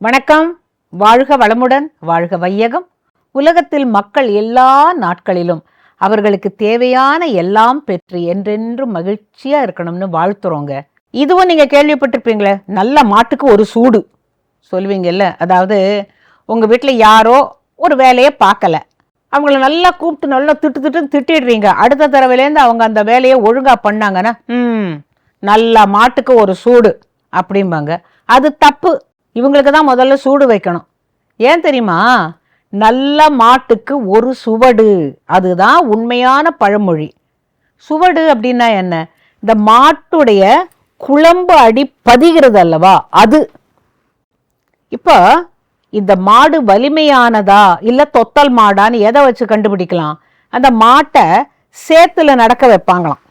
வணக்கம். வாழ்க வளமுடன் வாழ்க வையகம். உலகத்தில் மக்கள் எல்லா நாட்களிலும் அவர்களுக்கு தேவையான எல்லாம் பெற்று என்றென்றும் மகிழ்ச்சியா இருக்கணும்னு வாழ்த்துறோங்க. இதுவும் நீங்க கேள்விப்பட்டிருப்பீங்களே நல்ல மாட்டுக்கு ஒரு சூடு சொல்லுவீங்கல்ல. அதாவது உங்க வீட்டில் யாரோ ஒரு வேலையை பார்க்கல. அவங்கள நல்லா கூப்பிட்டு நல்லா திட்டு திட்டு திட்டிடுறீங்க. அடுத்த தடவையிலேருந்து அவங்க அந்த வேலையை ஒழுங்கா பண்ணாங்கன்னா ம் நல்லா மாட்டுக்கு ஒரு சூடு அப்படிம்பாங்க. அது தப்பு. இவங்களுக்கு தான் முதல்ல சூடு வைக்கணும். ஏன் தெரியுமா? நல்ல மாட்டுக்கு ஒரு சுவடு. அதுதான் உண்மையான பழமொழி. சுவடு அப்படின்னா என்ன? இந்த மாட்டுடைய குழம்பு அடி பதிகிறது அல்லவா? அது. இப்போ இந்த மாடு வலிமையானதா? இல்லை தொத்தல் மாடான்னு எதை வச்சு கண்டுபிடிக்கலாம்? அந்த மாட்டை சேத்துல நடக்க வைப்பாங்களாம்.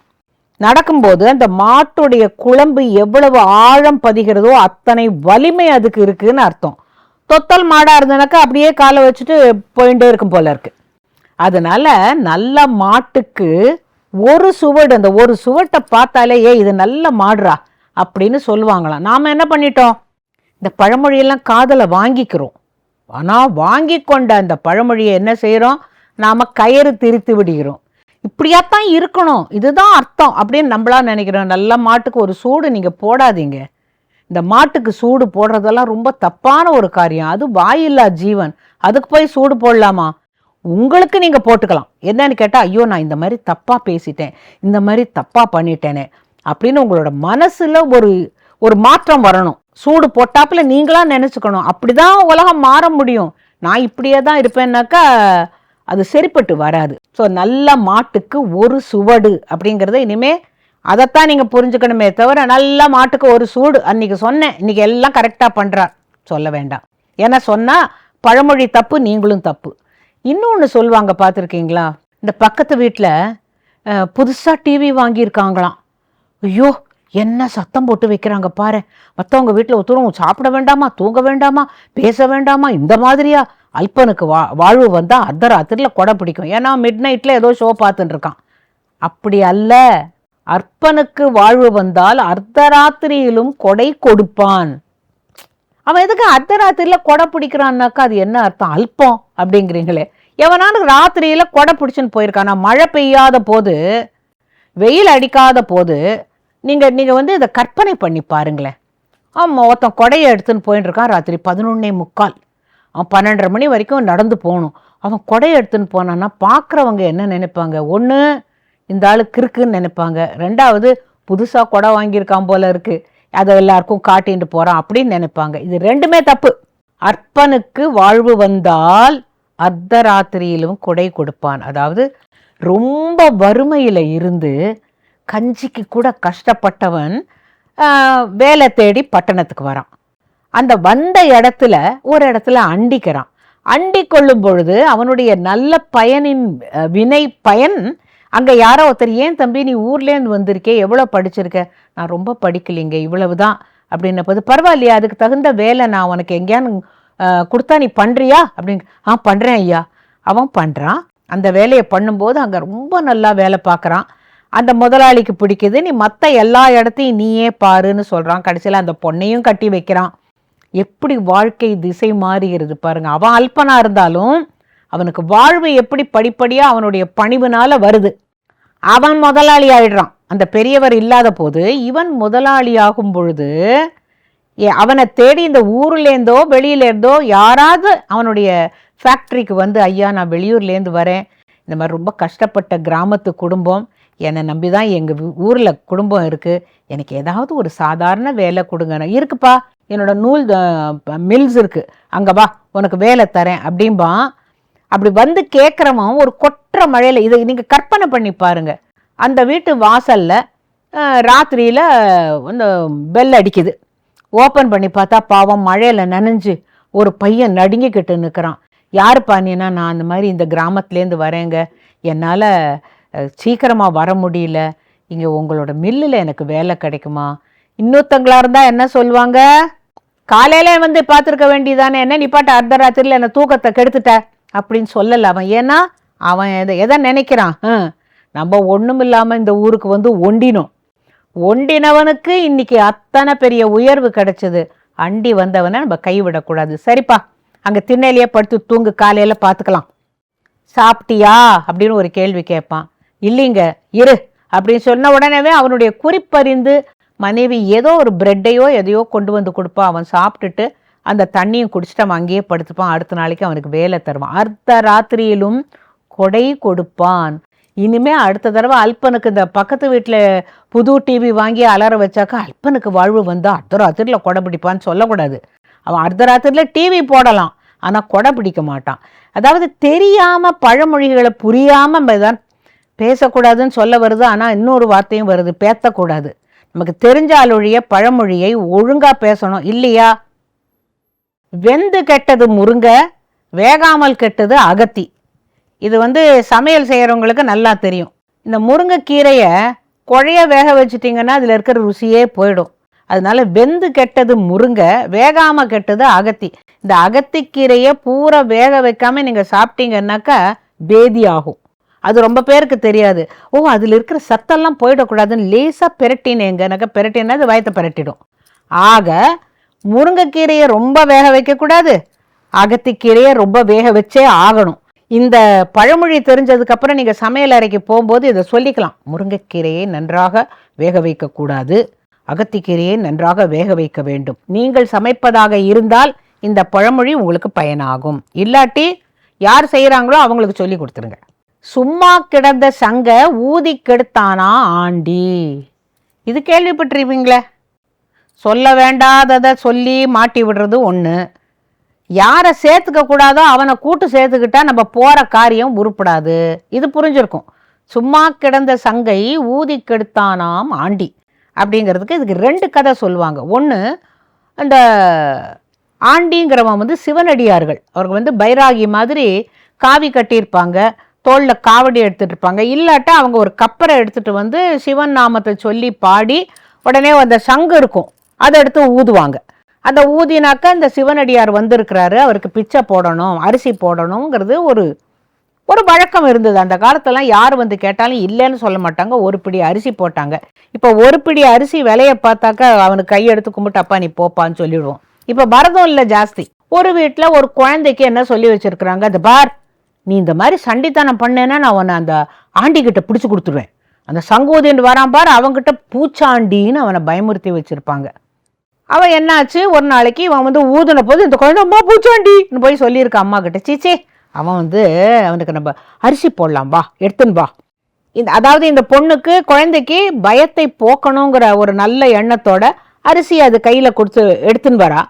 நடக்கும்போது அந்த மாட்டுடைய குழம்பு எவ்வளவு ஆழம் பதிகிறதோ அத்தனை வலிமை அதுக்கு இருக்குன்னு அர்த்தம். தொத்தல் மாடாக இருந்தனாக்கா அப்படியே காலை வச்சுட்டு போயிட்டே இருக்கும் போல இருக்கு. அதனால நல்ல மாட்டுக்கு ஒரு சுவடு அந்த ஒரு சுவட்டை பார்த்தாலே ஏ இது நல்ல மாடுறா அப்படின்னு சொல்லுவாங்களாம். நாம் என்ன பண்ணிட்டோம்? இந்த பழமொழியெல்லாம் காதலை வாங்கிக்கிறோம். ஆனால் வாங்கி கொண்ட அந்த பழமொழியை என்ன செய்கிறோம் நாம் கயிறு திரித்து விடுகிறோம். இப்படியாத்தான் இருக்கணும். இதுதான் அர்த்தம் அப்படின்னு நம்மளா நினைக்கிறோம். நல்ல மாட்டுக்கு ஒரு சூடு நீங்கள் போடாதீங்க. இந்த மாட்டுக்கு சூடு போடுறதெல்லாம் ரொம்ப தப்பான ஒரு காரியம். அது வாயில்லா ஜீவன். அதுக்கு போய் சூடு போடலாமா? உங்களுக்கு நீங்கள் போட்டுக்கலாம். என்னன்னு கேட்டால் ஐயோ நான் இந்த மாதிரி தப்பாக பேசிட்டேன். இந்த மாதிரி தப்பாக பண்ணிட்டேனே. அப்படின்னு உங்களோட மனசில் ஒரு ஒரு மாற்றம் வரணும். சூடு போட்டாப்புல நீங்களாம் நினச்சிக்கணும். அப்படி அப்படிதான் உலகம் மாற முடியும். நான் இப்படியே தான் இருப்பேன்னாக்கா அது சரிப்பட்டு வராது. ஸோ நல்ல மாட்டுக்கு ஒரு சுவடு அப்படிங்கிறத இனிமே அதைத்தான் நீங்கள் புரிஞ்சுக்கணுமே தவிர நல்ல மாட்டுக்கு ஒரு சூடு அன்னைக்கு சொன்னேன். இன்னைக்கு எல்லாம் கரெக்டாக பண்ணுறார் சொல்ல வேண்டாம். ஏன்னா சொன்னால் பழமொழி தப்பு நீங்களும் தப்பு. இன்னொன்று சொல்லுவாங்க பார்த்துருக்கீங்களா? இந்த பக்கத்து வீட்டில் புதுசாக டிவி வாங்கியிருக்காங்களாம். ஐயோ என்ன சத்தம் போட்டு வைக்கிறாங்க பாரு மற்றவங்க வீட்டில் ஒருத்தரும் சாப்பிட வேண்டாமா தூங்க வேண்டாமா பேச வேண்டாமா இந்த மாதிரியா? அல்பனுக்கு வா வாழ்வு வந்தால் அர்த்தராத்திரியில் கொடை பிடிக்கும். ஏன்னா மிட் நைட்டில் ஏதோ ஷோ பார்த்துட்டு இருக்கான் அப்படி அல்ல. அற்பனுக்கு வாழ்வு வந்தால் அர்த்தராத்திரியிலும் கொடை கொடுப்பான். அவன் எதுக்கு அர்த்தராத்திரியில் கொடை பிடிக்கிறான்னாக்கா அது என்ன அர்த்தம்? அல்பம் அப்படிங்கிறீங்களே. எவனானு ராத்திரியில் கொடை போயிருக்கான் போயிருக்கானா? மழை பெய்யாத போது வெயில் அடிக்காத போது நீங்கள் நீங்கள் வந்து இதை கற்பனை பண்ணி பாருங்களேன். ஆமாம் ஒருத்தன் கொடையை எடுத்துன்னு போயின்னு இருக்கான் ராத்திரி பதினொன்னே முக்கால். அவன் பன்னெண்டரை மணி வரைக்கும் நடந்து போகணும். அவன் கொடையை எடுத்துன்னு போனான்னா பார்க்குறவங்க என்ன நினைப்பாங்க? ஒன்று இந்த ஆள் கிறுக்குன்னு நினைப்பாங்க. ரெண்டாவது புதுசாக கொடை வாங்கியிருக்கான் போல இருக்குது அதை எல்லாருக்கும் காட்டிட்டு போகிறான் அப்படின்னு நினைப்பாங்க. இது ரெண்டுமே தப்பு. அற்பனுக்கு வாழ்வு வந்தால் அர்த்தராத்திரியிலும் கொடை கொடுப்பான். அதாவது ரொம்ப வறுமையில் இருந்து கஞ்சிக்கு கூட கஷ்டப்பட்டவன் வேலை தேடி பட்டணத்துக்கு வரான். அந்த வந்த இடத்துல ஒரு இடத்துல அண்டிக்கிறான். அண்டி கொள்ளும் பொழுது அவனுடைய நல்ல பயனின் வினை பயன் அங்கே யாரோ ஒருத்தர் ஏன் தம்பி நீ ஊர்லேருந்து வந்திருக்கே? எவ்வளோ படிச்சிருக்க? நான் ரொம்ப படிக்கலைங்க இவ்வளவு தான் அப்படின்னப்போது பரவாயில்லையா அதுக்கு தகுந்த வேலை நான் உனக்கு எங்கேயானு கொடுத்தா நீ பண்ணுறியா அப்படின்னு ஆ பண்ணுறேன் ஐயா. அவன் பண்ணுறான் அந்த வேலையை பண்ணும்போது அங்கே ரொம்ப நல்லா வேலை பார்க்குறான். அந்த முதலாளிக்கு பிடிக்குது நீ மற்ற எல்லா இடத்தையும் நீயே பாருன்னு சொல்கிறான் கடைசியில் அந்த பொண்ணையும் கட்டி வைக்கிறான். எப்படி வாழ்க்கை திசை மாறுகிறது பாருங்க. அவன் அல்பனா இருந்தாலும் அவனுக்கு வாழ்வு எப்படி படிப்படியா அவனுடைய பணிவுனால வருது. அவன் முதலாளி ஆயிடுறான். அந்த பெரியவர் இல்லாத போது இவன் முதலாளி ஆகும் பொழுது அவனை தேடி இந்த ஊர்லேருந்தோ வெளியிலேருந்தோ யாராவது அவனுடைய ஃபேக்ட்ரிக்கு வந்து ஐயா நான் வெளியூர்லேருந்து வரேன். இந்த மாதிரி ரொம்ப கஷ்டப்பட்ட கிராமத்து குடும்பம். என்னை நம்பி தான் எங்கள் ஊரில் குடும்பம் இருக்குது எனக்கு ஏதாவது ஒரு சாதாரண வேலை கொடுங்க இருக்குப்பா. என்னோடய நூல் மில்ஸ் இருக்குது அங்கே வா உனக்கு வேலை தரேன் அப்படிம்பான் அப்படி வந்து கேட்குறவன் ஒரு கொற்ற மழையில் இதை நீங்கள் கற்பனை பண்ணி பாருங்க. அந்த வீட்டு வாசலில் ராத்திரியில் அந்த பெல் அடிக்குது. ஓப்பன் பண்ணி பார்த்தா பாவம் மழையில் நனைஞ்சு ஒரு பையன் நடுங்கிக்கிட்டு நிற்கிறான் யார் நீனா நான் அந்த மாதிரி இந்த கிராமத்துலேருந்து வரேங்க. என்னால் சீக்கிரமாக வர முடியல. இங்கே உங்களோட மில்லில் எனக்கு வேலை கிடைக்குமா? இன்னொருத்தங்களா இருந்தால் என்ன சொல்லுவாங்க? காலையில வந்து பார்த்துருக்க வேண்டியதானே என்ன நீ பாட்டு அர்த்தராத்திரியில் என்ன தூக்கத்தை கெடுத்துட்ட? அப்படின்னு சொல்லல அவன். ஏன்னா அவன் எதை எதை நினைக்கிறான்? நம்ம ஒன்றும் இல்லாமல் இந்த ஊருக்கு வந்து ஒண்டினோம். ஒண்டினவனுக்கு இன்னைக்கு அத்தனை பெரிய உயர்வு கிடைச்சது. அண்டி வந்தவனை நம்ம கைவிடக்கூடாது. சரிப்பா அங்கே திண்ணையிலேயே படுத்து தூங்கு காலையில் பார்த்துக்கலாம். சாப்பிட்டியா? அப்படின்னு ஒரு கேள்வி கேட்பான். இல்லைங்க இரு அப்படின்னு சொன்ன உடனேவே அவனுடைய குறிப்பறிந்து மனைவி ஏதோ ஒரு பிரெட்டையோ எதையோ கொண்டு வந்து கொடுப்பான் அவன் சாப்பிட்டுட்டு அந்த தண்ணியும் குடிச்சிட்டு அவன் அங்கேயே படுத்துப்பான். அடுத்த நாளைக்கு அவனுக்கு வேலை தருவான். அர்த்த ராத்திரியிலும் கொடை கொடுப்பான். இனிமே அடுத்த தடவை அல்பனுக்கு இந்த பக்கத்து வீட்டில் புது டிவி வாங்கி அலற வச்சாக்கா அல்பனுக்கு வாழ்வு வந்து அர்த்த ராத்திரியில் கொடை பிடிப்பான்னு சொல்லக்கூடாது. அவன் அர்த்த ராத்திரியில் டிவி போடலாம். ஆனால் கொடை பிடிக்க மாட்டான். அதாவது தெரியாமல் பழமொழிகளை புரியாமல் தான் பேசக்கூடாதுன்னு சொல்ல வருது. ஆனால் இன்னொரு வார்த்தையும் வருது. பேத்தக்கூடாது. நமக்கு தெரிஞ்சாலொழிய பழமொழியை ஒழுங்காக பேசணும் இல்லையா? வெந்து கெட்டது முருங்க வேகாமல் கெட்டது அகத்தி. இது வந்து சமையல் செய்கிறவங்களுக்கு நல்லா தெரியும். இந்த முருங்கைக்கீரையை குழைய வேக வச்சிட்டிங்கன்னா அதில் இருக்கிற ருசியே போயிடும். அதனால வெந்து கெட்டது முருங்கை வேகாமல் கெட்டது அகத்தி. இந்த அகத்திக்கீரையை பூரா வேக வைக்காமல் நீங்கள் சாப்பிட்டீங்கன்னாக்கா பேதி ஆகும். அது ரொம்ப பேருக்கு தெரியாது. ஓ அதில் இருக்கிற சத்தெல்லாம் போயிடக்கூடாதுன்னு லேசாக பெரட்டினேங்கனாக்க பெரட்டினா அது வயத்தை பெரட்டிடும். ஆக முருங்கைக்கீரையை ரொம்ப வேக வைக்கக்கூடாது. அகத்திக்கீரையை ரொம்ப வேக வச்சே ஆகணும். இந்த பழமொழி தெரிஞ்சதுக்கப்புறம் நீங்கள் சமையல் அறைக்கு போகும்போது இதை சொல்லிக்கலாம். முருங்கைக்கீரையை நன்றாக வேக வைக்கக்கூடாது. அகத்திக்கீரையை நன்றாக வேக வைக்க வேண்டும். நீங்கள் சமைப்பதாக இருந்தால் இந்த பழமொழி உங்களுக்கு பயனாகும். இல்லாட்டி யார் செய்கிறாங்களோ அவங்களுக்கு சொல்லி கொடுத்துருங்க. சும்மா கிடந்த சங்க ஊதி கெடுத்தானா ஆண்டி? இது கேள்விப்பட்டிருப்பீங்களே. சொல்ல வேண்டாததை சொல்லி மாட்டி விடுறது ஒன்று யாரை சேர்த்துக்க கூடாதோ அவனை கூட்டு சேர்த்துக்கிட்டா நம்ம போகிற காரியம் உருப்படாது. இது புரிஞ்சிருக்கும். சும்மா கிடந்த சங்கை ஊதி கெடுத்தானாம் ஆண்டி. அப்படிங்கிறதுக்கு இதுக்கு ரெண்டு கதை சொல்லுவாங்க. ஒன்று அந்த ஆண்டிங்கிறவன் வந்து சிவனடியார்கள். அவர்கள் வந்து பைராகி மாதிரி காவி கட்டியிருப்பாங்க. தோளில் காவடி எடுத்துகிட்டு இருப்பாங்க. இல்லாட்டா அவங்க ஒரு கப்பரை எடுத்துட்டு வந்து சிவன் நாமத்தை சொல்லி பாடி உடனே அந்த சங்கு இருக்கும். அதை எடுத்து ஊதுவாங்க. அந்த ஊதினாக்கா இந்த சிவனடியார் வந்திருக்கிறாரு. அவருக்கு பிச்சை போடணும் அரிசி போடணுங்கிறது ஒரு ஒரு வழக்கம் இருந்தது. அந்த காலத்துலலாம் யார் வந்து கேட்டாலும் இல்லைன்னு சொல்ல மாட்டாங்க. ஒரு பிடி அரிசி போட்டாங்க. இப்போ ஒரு பிடி அரிசி விலையை பார்த்தாக்கா அவனுக்கு கையெடுத்து கும்பிட்டு அப்பா நீ போப்பான்னு சொல்லிடுவோம். இப்போ பரதம் இல்லை ஜாஸ்தி. ஒரு வீட்டில் ஒரு குழந்தைக்கு என்ன சொல்லி வச்சுருக்குறாங்க? அது பார் நீ இந்த மாதிரி சண்டித்தனம் பண்ணேன்னா நான் உன்னை அந்த ஆண்டிக்கிட்ட பிடிச்சி கொடுத்துருவேன். அந்த சங்கோதின்னு வரான் பார் அவன்கிட்ட பூச்சாண்டின்னு அவனை பயமுறுத்தி வச்சுருப்பாங்க. அவன் என்னாச்சு? ஒரு நாளைக்கு இவன் வந்து ஊதுன போது இந்த குழந்தை அம்மா பூச்சாண்டின்னு போய் சொல்லியிருக்க அம்மா கிட்ட சீச்சே அவன் வந்து அவனுக்கு நம்ம அரிசி போடலாம் வா எடுத்துன்னு வா. இந்த அதாவது இந்த பொண்ணுக்கு குழந்தைக்கு பயத்தை போக்கணுங்கிற ஒரு நல்ல எண்ணத்தோட அரிசி அது கையில் கொடுத்து எடுத்துன்னு வரா.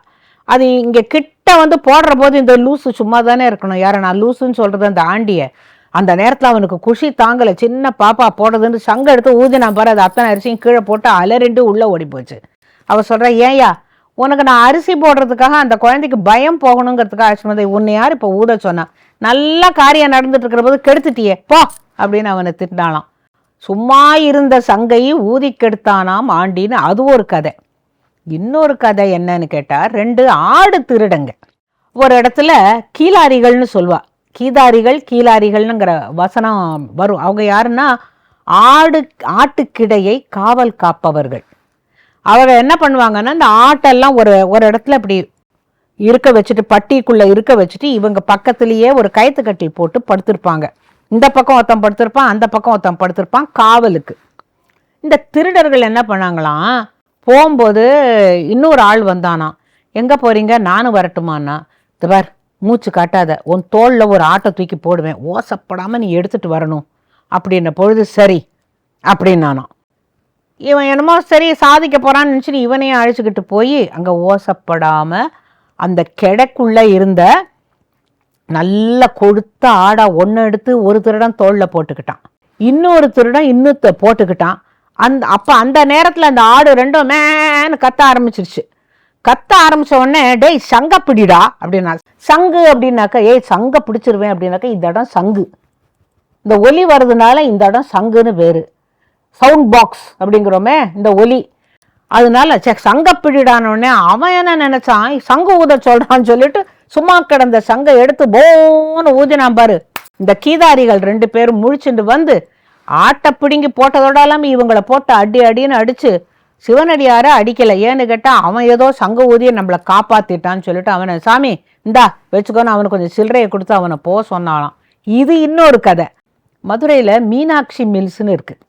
அது இங்கே கிட்ட வந்து போடுற போது இந்த லூசு சும்மா தானே இருக்கணும். யாரை நான் லூசுன்னு சொல்கிறது அந்த ஆண்டியை. அந்த நேரத்தில் அவனுக்கு குஷி தாங்கலை. சின்ன பாப்பா போடுறதுன்னு சங்க எடுத்து ஊதினா பாரு அது அத்தனை அரிசியும் கீழே போட்டு அலறிண்டு உள்ளே ஓடி போச்சு அவள் சொல்கிறா ஏயா உனக்கு நான் அரிசி போடுறதுக்காக அந்த குழந்தைக்கு பயம் போகணுங்கிறதுக்காக அழைச்சிட்டு வந்தேன். உன்னை யார் இப்போ ஊத சொன்னான் நல்லா காரியம் நடந்துட்டு இருக்கிற போது கெடுத்துட்டியே போ அப்படின்னு அவனை திட்டினாலாம் சும்மா இருந்த சங்கையை ஊதி கெடுத்தானாம் ஆண்டின்னு அது ஒரு கதை. இன்னொரு கதை என்னன்னு கேட்டால் ரெண்டு ஆடு திருடங்க ஒரு இடத்துல கீலாரிகள்னு சொல்வா. கீதாரிகள் கீலாரிகள்னுங்கிற வசனம் வரும். அவங்க யாருன்னா? ஆடு ஆட்டுக்கிடையை காவல் காப்பவர்கள். அவங்க என்ன பண்ணுவாங்கன்னா இந்த ஆட்டெல்லாம் ஒரு ஒரு இடத்துல இப்படி இருக்க வச்சுட்டு பட்டிக்குள்ளே இருக்க வச்சுட்டு இவங்க பக்கத்துலேயே ஒரு கயத்து கட்டில் போட்டு படுத்திருப்பாங்க. இந்த பக்கம் ஒருத்தன் படுத்திருப்பான் அந்த பக்கம் ஒருத்தன் படுத்திருப்பான் காவலுக்கு. இந்த திருடர்கள் என்ன பண்ணாங்களாம்? போகும்போது இன்னொரு ஆள் வந்தானா? எங்கே போகிறீங்க நானும் வரட்டுமான்னா இது பார் மூச்சு காட்டாத. உன் தோளில் ஒரு ஆட்டை தூக்கி போடுவேன். ஓசப்படாமல் நீ எடுத்துகிட்டு வரணும். அப்படின்ன பொழுது சரி அப்படின்னானா. இவன் என்னமோ சரி சாதிக்க போறான்னு நினச்சிட்டு இவனையும் அழைச்சிக்கிட்டு போய் அங்கே ஓசப்படாமல் அந்த கெடைக்குள்ளே இருந்த நல்ல கொழுத்த ஆடா ஒன்று எடுத்து ஒரு திருடன் தோளில் போட்டுக்கிட்டான். இன்னொரு திருடன் இன்னொருத்த போட்டுக்கிட்டான். அந்த அப்போ அந்த நேரத்தில் அந்த ஆடு ரெண்டும் மேன்னு கத்த ஆரம்பிச்சிருச்சு. கத்த ஆரம்பிச்ச உடனே டேய் சங்க பிடிடா அப்படின்னா சங்கு அப்படின்னாக்கா ஏய் சங்க பிடிச்சிருவேன் அப்படின்னாக்கா இந்த இடம் சங்கு. இந்த ஒலி வர்றதுனால இந்த இடம் சங்குன்னு வேறு சவுண்ட் பாக்ஸ் அப்படிங்கிறோமே இந்த ஒலி. அதனால சே சங்க பிடிடானோடனே அவன் என்ன நினச்சான்? சங்கு ஊத சொல்கிறான்னு சொல்லிட்டு சும்மா கிடந்த சங்கை எடுத்து போன்னு ஊதினான் பாரு. இந்த கீதாரிகள் ரெண்டு பேரும் முழிச்சுட்டு வந்து ஆட்டை பிடுங்கி போட்டதோட இல்லாமல் இவங்களை போட்டு அடி அடின்னு அடித்து சிவனடியாரை அடிக்கலை. ஏன்னு கேட்டால் அவன் ஏதோ சங்க ஊதியை நம்மளை காப்பாற்றிட்டான்னு சொல்லிட்டு அவனை சாமி இந்தா வச்சுக்கோன்னு அவனுக்கு கொஞ்சம் சில்லறையை கொடுத்து அவனை போக சொன்னாலாம் இது இன்னொரு கதை. மதுரையில் மீனாட்சி மில்ஸ்னு இருக்குது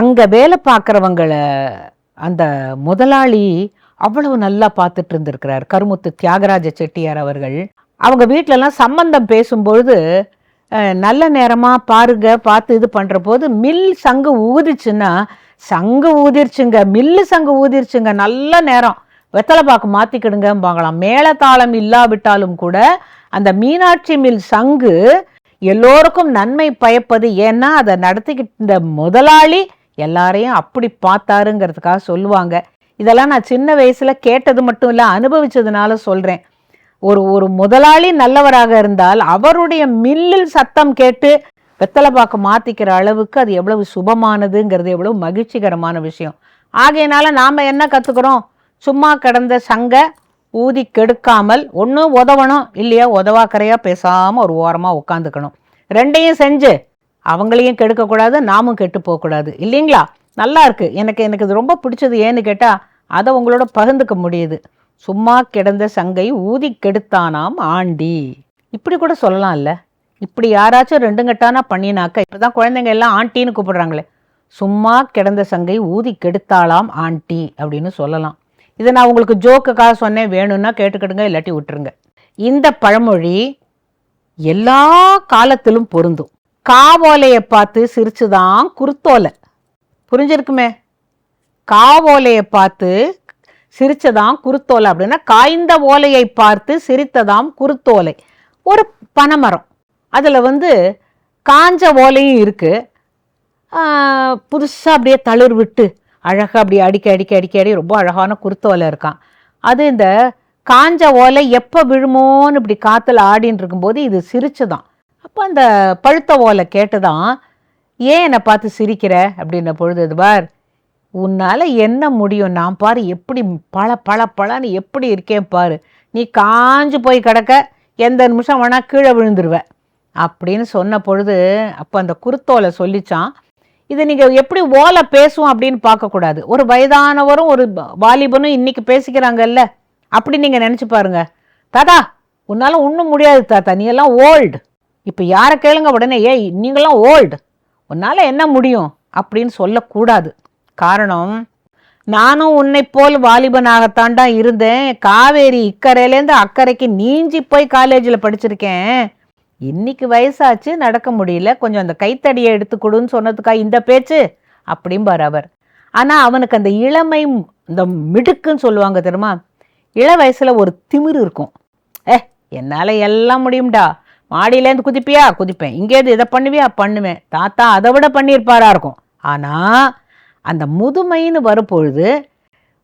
அங்கே வேலை பார்க்குறவங்கள அந்த முதலாளி அவ்வளவு நல்லா பார்த்துட்டு இருந்திருக்கிறார். கருமுத்து தியாகராஜ செட்டியார் அவர்கள். அவங்க வீட்டிலலாம் சம்பந்தம் பேசும்பொழுது நல்ல நேரமாக பாருங்க பார்த்து இது பண்ணுற போது மில் சங்கு ஊதிச்சுன்னா சங்கு ஊதிருச்சுங்க மில்லு சங்கு ஊதிருச்சுங்க நல்ல நேரம். வெத்தலை பாக்கு மாற்றிக்கிடுங்கம்பாங்களாம் மேளதாளம் இல்லாவிட்டாலும் கூட அந்த மீனாட்சி மில் சங்கு எல்லோருக்கும் நன்மை பயப்பது. ஏன்னா அதை நடத்திக்கிட்டு இந்த முதலாளி எல்லாரையும் அப்படி பார்த்தாருங்கிறதுக்காக சொல்லுவாங்க. இதெல்லாம் நான் சின்ன வயசில் கேட்டது மட்டும் இல்லை அனுபவிச்சதுனால சொல்கிறேன் ஒரு ஒரு முதலாளி நல்லவராக இருந்தால் அவருடைய மில்லில் சத்தம் கேட்டு வெத்தலை பாக்கு மாத்திக்கிற அளவுக்கு அது எவ்வளவு சுபமானதுங்கிறது எவ்வளவு மகிழ்ச்சிகரமான விஷயம். ஆகையினால நாம என்ன கத்துக்கிறோம்? சும்மா கிடந்த சங்க ஊதி கெடுக்காமல் ஒன்று உதவணும் இல்லையா? உதவாக்கரையா பேசாம ஒரு ஓரமா உட்காந்துக்கணும். ரெண்டையும் செஞ்சு அவங்களையும் கெடுக்கக்கூடாது நாமும் கெட்டு போகக்கூடாது. இல்லைங்களா? நல்லா இருக்கு. எனக்கு எனக்கு இது ரொம்ப பிடிச்சது. ஏன்னு கேட்டா அதை உங்களோட பகிர்ந்துக்க முடியுது. சும்மா கிடந்த சங்கை ஊதி கெடுத்தானாம் ஆண்டி. இப்படி கூட சொல்லலாம்ல. இப்படி யாராச்சும் ரெண்டு கட்டானா பண்ணினாக்க இப்பதான் குழந்தைங்க எல்லாம் ஆண்டின்னு கூப்பிடுறாங்களே. சும்மா கிடந்த சங்கை ஊதி கெடுத்தாளாம் ஆண்டி அப்படின்னு சொல்லலாம். இதை நான் உங்களுக்கு ஜோக்குக்காக சொன்னேன். வேணும்னா கேட்டுக்கிடுங்க இல்லாட்டி விட்டுருங்க. இந்த பழமொழி எல்லா காலத்திலும் பொருந்தும். காவோலையை பார்த்து சிரிச்சுதான் குருத்தோலை. புரிஞ்சிருக்குமே? காவோலையை பார்த்து சிரிச்சதாம் குருத்தோலை அப்படின்னா காய்ந்த ஓலையை பார்த்து சிரித்ததாம் குருத்தோலை. ஒரு பனைமரம். அதில் வந்து காஞ்ச ஓலையும் இருக்குது புதுசாக அப்படியே தளிர் விட்டு அழகாக அப்படியே அடிக்க அடிக்க அடிக்க அடி ரொம்ப அழகான குருத்தோலை இருக்கான். அது இந்த காஞ்ச ஓலை எப்போ விழுமோன்னு இப்படி காற்றுல ஆடின்னு இருக்கும்போது இது சிரிச்சுதான். அப்போ அந்த பழுத்த ஓலை கேட்டுதான் ஏன் என்னை பார்த்து சிரிக்கிற? அப்படின்ன பொழுது இதுவார் உன்னால் என்ன முடியும்? நான் பாரு எப்படி பல பல பழன்னு எப்படி இருக்கேன் பாரு. நீ காஞ்சு போய் கிடக்க எந்த நிமிஷம் வேணால் கீழே விழுந்துருவ. அப்படின்னு சொன்ன பொழுது அப்போ அந்த குருத்தோலை சொல்லிச்சான் இது நீங்கள் எப்படி ஓலை பேசும் அப்படின்னு பார்க்கக்கூடாது. ஒரு வயதானவரும் ஒரு வாலிபனும் இன்னைக்கு பேசிக்கிறாங்கல்ல. அப்படி நீங்கள் நினச்சி பாருங்க. தாத்தா உன்னால் ஒன்றும் முடியாது தாத்தா. நீ எல்லாம் ஓல்டு. இப்போ யாரை கேளுங்க உடனே ஏய் நீங்களாம் ஓல்டு. உன்னால் என்ன முடியும்? அப்படின்னு சொல்லக்கூடாது. காரணம் நானும் உன்னை போல் வாலிபனாகத்தான்டா இருந்தேன். காவேரி இக்கரையிலேருந்து அக்கறைக்கு நீஞ்சி போய் காலேஜில் படிச்சிருக்கேன். இன்னைக்கு வயசாச்சு நடக்க முடியல. கொஞ்சம் அந்த கைத்தடியை எடுத்து கொடுன்னு சொன்னதுக்கா இந்த பேச்சு? அப்படிம்பார் அவர். ஆனால் அவனுக்கு அந்த இளமை இந்த மிடுக்குன்னு சொல்லுவாங்க தெரியுமா? இள வயசில் ஒரு திமிர் இருக்கும். ஏ என்னால் எல்லாம் முடியும்டா. மாடியிலேருந்து குதிப்பியா? குதிப்பேன். இங்கேருந்து இதை பண்ணுவியா? பண்ணுவேன். தாத்தா அதை விட பண்ணியிருப்பாரா? இருக்கும். ஆனால் அந்த முதுமைன்னு வரும்பொழுது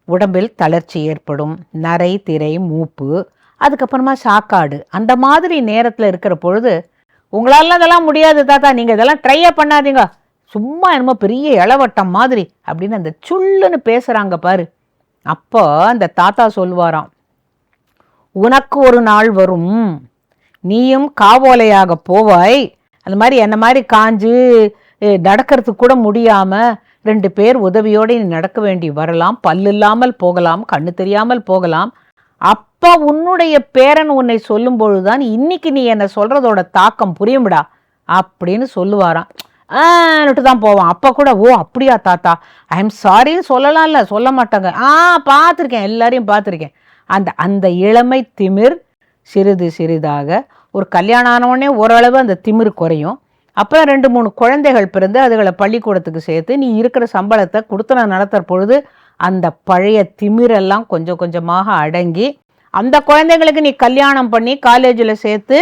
உடம்பில் தளர்ச்சி ஏற்படும். நரை திரை மூப்பு அதுக்கப்புறமா சாக்காடு. அந்த மாதிரி நேரத்தில் இருக்கிற பொழுது உங்களால இதெல்லாம் முடியாது தாத்தா. நீங்கள் இதெல்லாம் ட்ரையே பண்ணாதீங்க. சும்மா என்னமோ பெரிய இளவட்டம் மாதிரி அப்படின்னு அந்த சுள்ளுன்னு பேசுகிறாங்க பாரு. அப்போ அந்த தாத்தா சொல்லுவாராம் உனக்கு ஒரு நாள் வரும். நீயும் காவோலையாக போவாய். அந்த மாதிரி என்ன மாதிரி காஞ்சு நடக்கிறதுக்கு கூட முடியாமல் ரெண்டு பேர் உதவியோடு நீ நடக்க வேண்டி வரலாம். பல்லு இல்லாமல் போகலாம் கண்ணு தெரியாமல் போகலாம். அப்போ உன்னுடைய பேரன் உன்னை சொல்லும் பொழுதுதான் இன்னைக்கு நீ என்னை சொல்கிறதோட தாக்கம் புரியும்டா அப்படின்னு சொல்லுவாராம். ஆன்னுட்டு தான் போவான். அப்போ கூட ஓ அப்படியா தாத்தா? ஐ எம் சாரின்னு சொல்லலாம்ல சொல்ல மாட்டாங்க. ஆ பார்த்துருக்கேன் எல்லாரையும் பார்த்துருக்கேன். அந்த அந்த இளமை திமிர் சிறிது சிறிதாக ஒரு கல்யாணம் ஆனவுடனே ஓரளவு அந்த திமிர் குறையும். அப்புறம் ரெண்டு மூணு குழந்தைகள் பிறந்து அதுகளை பள்ளிக்கூடத்துக்கு சேர்த்து நீ இருக்கிற சம்பளத்தை கொடுத்து நான் நடத்துகிற பொழுது அந்த பழைய திமிரெல்லாம் கொஞ்சம் கொஞ்சமாக அடங்கி அந்த குழந்தைங்களுக்கு நீ கல்யாணம் பண்ணி காலேஜில் சேர்த்து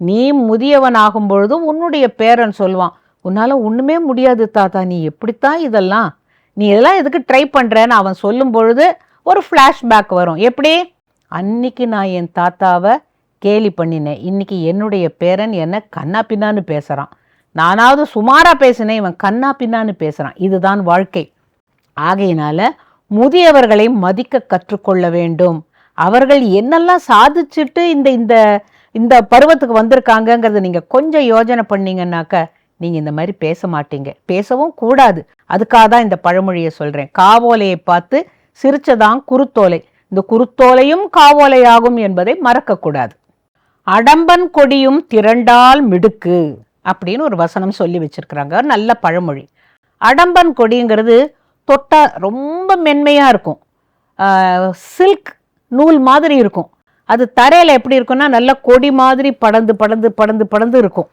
நீ முதியவன் ஆகும் பொழுது உன்னுடைய பேரன் சொல்லுவான் உன்னால் ஒன்றுமே முடியாது தாத்தா நீ எப்படித்தான் இதெல்லாம் நீ இதெல்லாம் எதுக்கு ட்ரை பண்ணுறேன்னு அவன் சொல்லும் பொழுது ஒரு ஃப்ளாஷ்பேக் வரும். எப்படி? அன்னைக்கு நான் என் தாத்தாவை கேலி பண்ணினேன். இன்னைக்கு என்னுடைய பேரன் என்ன கண்ணா பின்னான்னு பேசுகிறான் நானாவது சுமாராக பேசினேன் இவன் கண்ணா பின்னான்னு பேசுகிறான் இதுதான் வாழ்க்கை. ஆகையினால முதியவர்களை மதிக்க கற்றுக்கொள்ள வேண்டும். அவர்கள் என்னெல்லாம் சாதிச்சுட்டு இந்த இந்த இந்த பருவத்துக்கு வந்திருக்காங்கங்கிறத நீங்கள் கொஞ்சம் யோஜனை பண்ணீங்கன்னாக்க நீங்கள் இந்த மாதிரி பேச மாட்டீங்க. பேசவும் கூடாது. அதுக்காக தான் இந்த பழமொழியை சொல்கிறேன் காவோலையை பார்த்து சிரிச்சதான் குருத்தோலை. இந்த குருத்தோலையும் காவோலையாகும் என்பதை மறக்கக்கூடாது. அடம்பன் கொடியும் திரண்டால் மிடுக்கு. அப்படின்னு ஒரு வசனம் சொல்லி வச்சிருக்கிறாங்க. நல்ல பழமொழி. அடம்பன் கொடிங்கிறது தொட்டா ரொம்ப மென்மையாக இருக்கும். சில்க் நூல் மாதிரி இருக்கும். அது தரையில் எப்படி இருக்கும்னா நல்ல கொடி மாதிரி படந்து படந்து படந்து படந்து இருக்கும்.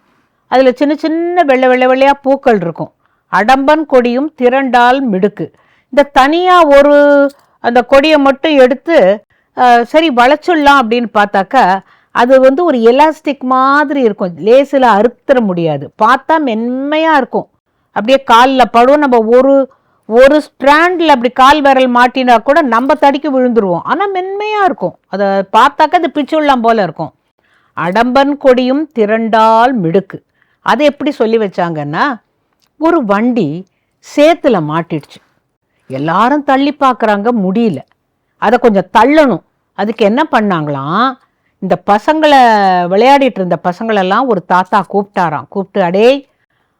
அதில் சின்ன சின்ன வெள்ளை வெள்ளை வெள்ளையாக பூக்கள் இருக்கும். அடம்பன் கொடியும் திரண்டால் மிடுக்கு. இந்த தனியாக ஒரு அந்த கொடியை மட்டும் எடுத்து சரி வளைச்சிடலாம் அப்படின்னு பார்த்தாக்கா அது வந்து ஒரு எலாஸ்டிக் மாதிரி இருக்கும். லேசில் அறுத்துற முடியாது. பார்த்தா மென்மையாக இருக்கும். அப்படியே காலில் படும் நம்ம ஒரு ஒரு ஸ்ட்ராண்டில் அப்படி கால் விரல் மாட்டினா கூட நம்ம தடிக்கு விழுந்துருவோம். ஆனால் மென்மையாக இருக்கும். அதை பார்த்தாக்கா அது பிச்சுள்ளம் போல் இருக்கும். அடம்பன் கொடியும் திரண்டால் மிடுக்கு. அதை எப்படி சொல்லி வச்சாங்கன்னா ஒரு வண்டி சேத்துல மாட்டிடுச்சு. எல்லாரும் தள்ளி பார்க்குறாங்க. முடியல. அதை கொஞ்சம் தள்ளணும். அதுக்கு என்ன பண்ணாங்களாம்? இந்த பசங்களை விளையாடிட்டு இருந்த பசங்களெல்லாம் ஒரு தாத்தா கூப்பிட்டாராம். கூப்பிட்டு அடேய்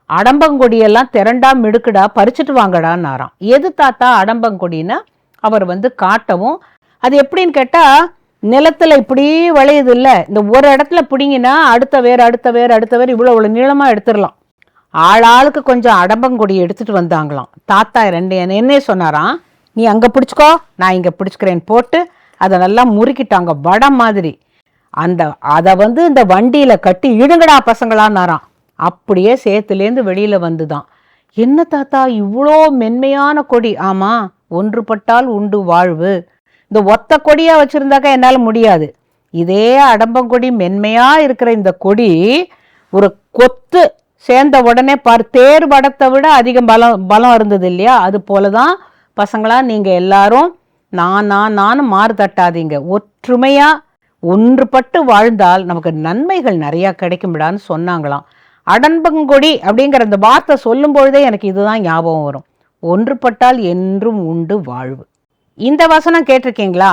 அடம்பங்கொடியெல்லாம் திரண்டா மிடுக்குடா பறிச்சுட்டு வாங்கடான்னாராம். எது தாத்தா அடம்பங்கொடின்னா அவர் வந்து காட்டவும் அது எப்படின்னு கேட்டால் நிலத்துல இப்படி விளையுது இல்லை இந்த ஒரு இடத்துல பிடிங்கினா அடுத்த வேர் அடுத்த வேர் அடுத்த வேர் இவ்வளோ இவ்வளோ நீளமாக எடுத்துடலாம். ஆளாளுக்கு கொஞ்சம் அடம்பங்கொடி எடுத்துட்டு வந்தாங்களாம். தாத்தா ரெண்டு என்னே சொன்னாராம் நீ அங்கே பிடிச்சிக்கோ நான் இங்கே பிடிச்சிக்கிறேன் போட்டு அதை நல்லா முறுக்கிட்டாங்க. வடம் மாதிரி. அந்த அதை வந்து இந்த வண்டியில் கட்டி இழுங்கடா பசங்களான்னாராம். அப்படியே சேத்துலேருந்து வெளியில் வந்துதான். என்ன தாத்தா இவ்வளோ மென்மையான கொடி. ஆமாம் ஒன்றுபட்டால் உண்டு வாழ்வு. இந்த ஒத்த கொடியாக வச்சுருந்தாக்கா என்னால் முடியாது. இதே அடம்பங்கொடி மென்மையாக இருக்கிற இந்த கொடி ஒரு கொத்து சேர்ந்த உடனே பார் தேர் வடத்தை விட அதிகம் பலம் பலம் இருந்தது இல்லையா? அது போல தான் பசங்களா நீங்கள் எல்லாரும் நான் நான் நானும் மாறு தட்டாதீங்க. ஒற்றுமையாக ஒன்றுபட்டு வாழ்ந்தால் நமக்கு நன்மைகள் நிறையா கிடைக்கும்டான்னு சொன்னாங்களாம். அடன்பங்கொடி அப்படிங்கிற அந்த வார்த்தை சொல்லும் பொழுதே எனக்கு இதுதான் ஞாபகம் வரும். ஒன்றுபட்டால் என்றும் உண்டு வாழ்வு. இந்த வசனம் கேட்டிருக்கீங்களா?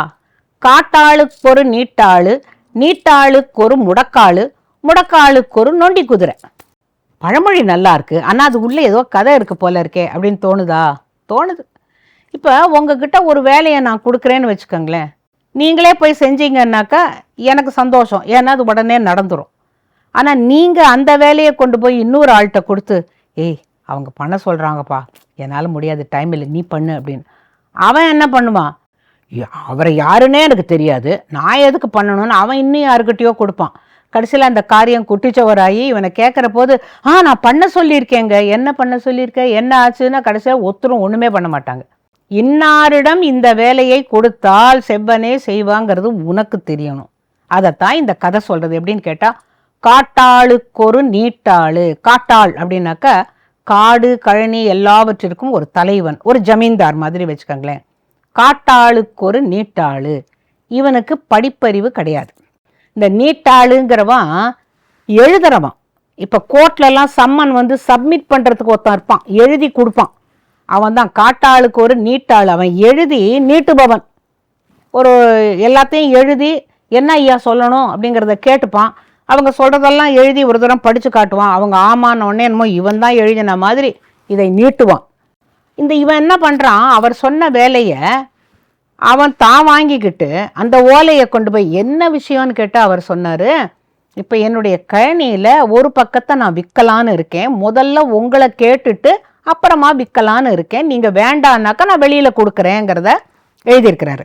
காட்டாளுக்கு ஒரு நீட்டாளு நீட்டாளுக்கு ஒரு முடக்காளு முடக்காளுக்கு ஒரு நொண்டி குதிரை. பழமொழி நல்லா இருக்கு. ஆனால் அது உள்ளே ஏதோ கதை இருக்கு போல இருக்கே அப்படின்னு தோணுதா? தோணுது. இப்போ உங்ககிட்ட ஒரு வேலையை நான் கொடுக்குறேன்னு வச்சுக்கோங்களேன். நீங்களே போய் செஞ்சீங்கன்னாக்கா எனக்கு சந்தோஷம். ஏன்னா அது உடனே நடந்துடும் ஆனால் நீங்கள் அந்த வேலையை கொண்டு போய் இன்னொரு ஆள்கிட்ட கொடுத்து ஏய் அவங்க பண்ண சொல்கிறாங்கப்பா என்னால் முடியாது. டைம் இல்லை. நீ பண்ணு அப்படின்னு. அவன் என்ன பண்ணுவான்? அவரை யாருன்னே எனக்கு தெரியாது. நான் எதுக்கு பண்ணணும்னு அவன் இன்னும் யாருக்கிட்டேயோ கொடுப்பான். கடைசியில் அந்த காரியம் குட்டிச்சவராகி இவனை கேட்குற போது ஆ நான் பண்ண சொல்லியிருக்கேங்க. என்ன பண்ண சொல்லியிருக்கேன் என்ன ஆச்சுன்னா கடைசியில் ஒத்துரும். ஒன்றுமே பண்ண மாட்டாங்க. இன்னாரிடம் இந்த வேலையை கொடுத்தால் செவ்வனே செய்வாங்கிறது உனக்கு தெரியணும். அதைத்தான் இந்த கதை சொல்கிறது எப்படின்னு கேட்டால் காட்டாளுக்கொரு நீட்டாளு. காட்டாள் அப்படின்னாக்கா காடு கழனி எல்லாவற்றிற்கும் ஒரு தலைவன் ஒரு ஜமீன்தார் மாதிரி வச்சுக்கோங்களேன். காட்டாளுக்கொரு நீட்டாளு. இவனுக்கு படிப்பறிவு கிடையாது. இந்த நீட்டாளுங்கிறவன் எழுதுறவன். இப்போ கோர்ட்லலாம் சம்மன் வந்து சப்மிட் பண்ணுறதுக்கு ஒருத்தன் இருப்பான். எழுதி கொடுப்பான். அவன் தான் காட்டாளுக்கு ஒரு நீட்டாள். அவன் எழுதி நீட்டுபவன். ஒரு எல்லாத்தையும் எழுதி என்ன ஐயா சொல்லணும் அப்படிங்கிறத கேட்டுப்பான். அவங்க சொல்கிறதெல்லாம் எழுதி ஒரு தூரம் படித்து காட்டுவான். அவங்க ஆமான உடனே என்னமோ இவன் தான் எழுதின மாதிரி இதை நீட்டுவான். இந்த இவன் என்ன பண்ணுறான் அவர் சொன்ன வேலையை அவன் தான் வாங்கிக்கிட்டு அந்த ஓலையை கொண்டு போய் என்ன விஷயம்னு கேட்டு அவர் சொன்னார் இப்போ என்னுடைய கழனியில் ஒரு பக்கத்தை நான் விற்கலான்னு இருக்கேன். முதல்ல உங்களை கேட்டுட்டு அப்புறமா விற்கலான்னு இருக்கேன். நீங்கள் வேண்டான்னாக்கா நான் வெளியில் கொடுக்குறேங்கிறத எழுதியிருக்கிறாரு.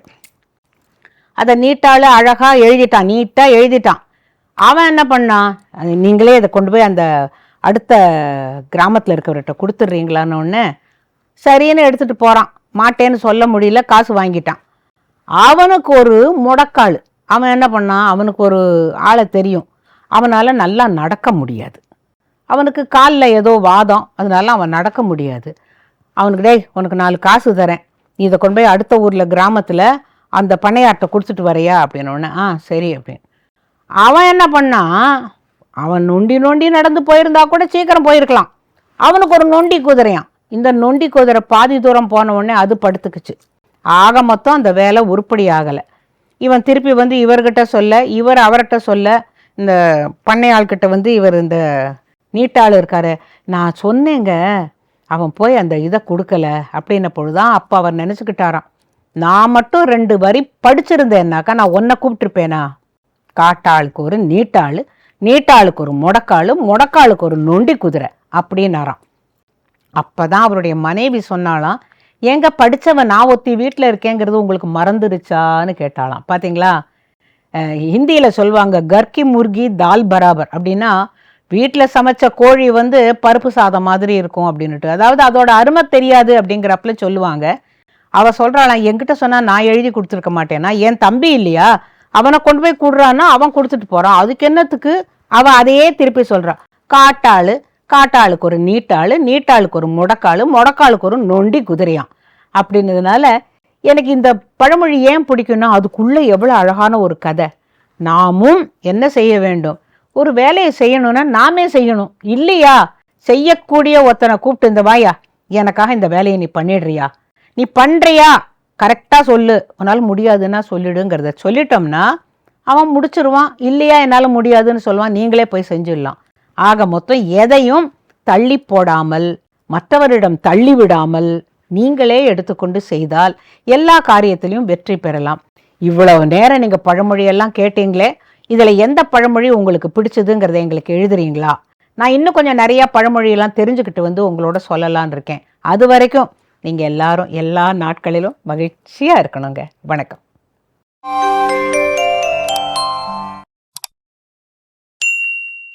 அதை நீட்டால் அழகாக எழுதிட்டான். நீட்டாக எழுதிட்டான். அவன் என்ன பண்ணான் நீங்களே இதை கொண்டு போய் அந்த அடுத்த கிராமத்தில் இருக்கிறவர்கிட்ட கொடுத்துட்றீங்களான்னு ஒன்று சரின்னு எடுத்துகிட்டு போகிறான் மாட்டேன்னு சொல்ல முடியல காசு வாங்கிட்டான். அவனுக்கு ஒரு முடக்காள். அவன் என்ன பண்ணான் அவனுக்கு ஒரு ஆளை தெரியும். அவனால் நல்லா நடக்க முடியாது. அவனுக்கு காலில் ஏதோ வாதம். அதனால அவன் நடக்க முடியாது. அவனுக்கு டேய் உனக்கு நாலு காசு தரேன். நீ இதை கொண்டு போய் அடுத்த ஊரில் கிராமத்தில் அந்த பண்ணையார்ட்ட கொடுத்துட்டு வரையா? அப்படின்னு ஆ சரி அப்படின்னு. அவன் என்ன பண்ணான் அவன் நொண்டி நொண்டி நடந்து போயிருந்தா கூட சீக்கிரம் போயிருக்கலாம். அவனுக்கு ஒரு நொண்டி குதிரையான் இந்த நொண்டி குதிரை பாதி தூரம் போன உடனே அது படுத்துக்குச்சு. ஆக மொத்தம் அந்த வேலை உருப்படி ஆகலை இவன் திருப்பி வந்து இவர்கிட்ட சொல்ல இவர் அவர்கிட்ட சொல்ல இந்த பண்ணையாள்கிட்ட வந்து இவர் இந்த நீட்டாள் இருக்காரு. நான் சொன்னேங்க அவன் போய் அந்த இதை கொடுக்கல அப்படின்ன பொழுதுதான் அப்போ அவர் நினச்சிக்கிட்டாராம். நான் மட்டும் ரெண்டு வரி படிச்சிருந்தேன்னாக்கா நான் ஒன்றை கூப்பிட்டுருப்பேனா? காட்டாளுக்கு ஒரு நீட்டாள் நீட்டாளுக்கு ஒரு முடக்காளு முடக்காளுக்கு ஒரு நொண்டி குதிரை அப்படின்னாராம். அப்பதான் அவருடைய மனைவி சொன்னாலாம் ஏங்க படித்தவன் நான் ஒத்தி வீட்டில் இருக்கேங்கிறது உங்களுக்கு மறந்துருச்சான்னு கேட்டாலாம் பார்த்தீங்களா ஹிந்தியில் சொல்லுவாங்க கர்கி முர்கி தால் பராபர் அப்படின்னா வீட்டில் சமைச்ச கோழி வந்து பருப்பு சாதம் மாதிரி இருக்கும் அப்படின்ட்டு அதாவது அதோட அருமை தெரியாது அப்படிங்கிறப்பல சொல்லுவாங்க. அவள் சொல்றாளாம் என்கிட்ட சொன்னால் நான் எழுதி கொடுத்துருக்க மாட்டேனா. என் தம்பி இல்லையா? அவனை கொண்டு போய் கொடுறான்னா அவன் கொடுத்துட்டு போகிறான் அதுக்கு என்னத்துக்கு? அவன் அதையே திருப்பி சொல்கிறான் காட்டாளு காட்டாளுக்கு ஒரு நீட்டாளு நீட்டாளுக்கு ஒரு முடக்காள் முடக்காளுக்கு ஒரு நொண்டி குதிரையாம். அப்படின்னதுனால எனக்கு இந்த பழமொழி ஏன் பிடிக்கும்னா அதுக்குள்ளே எவ்வளோ அழகான ஒரு கதை. நாமும் என்ன செய்ய வேண்டும்? ஒரு வேலையை செய்யணும்னா நாமே செய்யணும். இல்லையா? செய்யக்கூடிய ஒருத்தனை கூப்பிட்டு இந்த வாயா எனக்காக இந்த வேலையை நீ பண்ணிடுறியா? நீ பண்ணுறியா கரெக்டாக சொல்லு. உன்னால் முடியாதுன்னா சொல்லிடுங்கிறத சொல்லிட்டோம்னா அவன் முடிச்சிருவான். இல்லையா? என்னால் முடியாதுன்னு சொல்லுவான். நீங்களே போய் செஞ்சிடலாம். ஆக மொத்தம் எதையும் தள்ளி போடாமல் மற்றவரிடம் தள்ளி விடாமல் நீங்களே எடுத்துக்கொண்டு செய்தால் எல்லா காரியத்திலையும் வெற்றி பெறலாம். இவ்வளவு நேரம் நீங்கள் பழமொழியெல்லாம் கேட்டீங்களே இதில் எந்த பழமொழி உங்களுக்கு பிடிச்சதுங்கிறத எங்களுக்கு எழுதுறீங்களா? நான் இன்னும் கொஞ்சம் நிறையா பழமொழியெல்லாம் தெரிஞ்சுக்கிட்டு வந்து உங்களோட சொல்லலான் இருக்கேன். அது வரைக்கும் நீங்கள் எல்லாரும் எல்லா நாட்களிலும் மகிழ்ச்சியாக இருக்கணுங்க. வணக்கம்.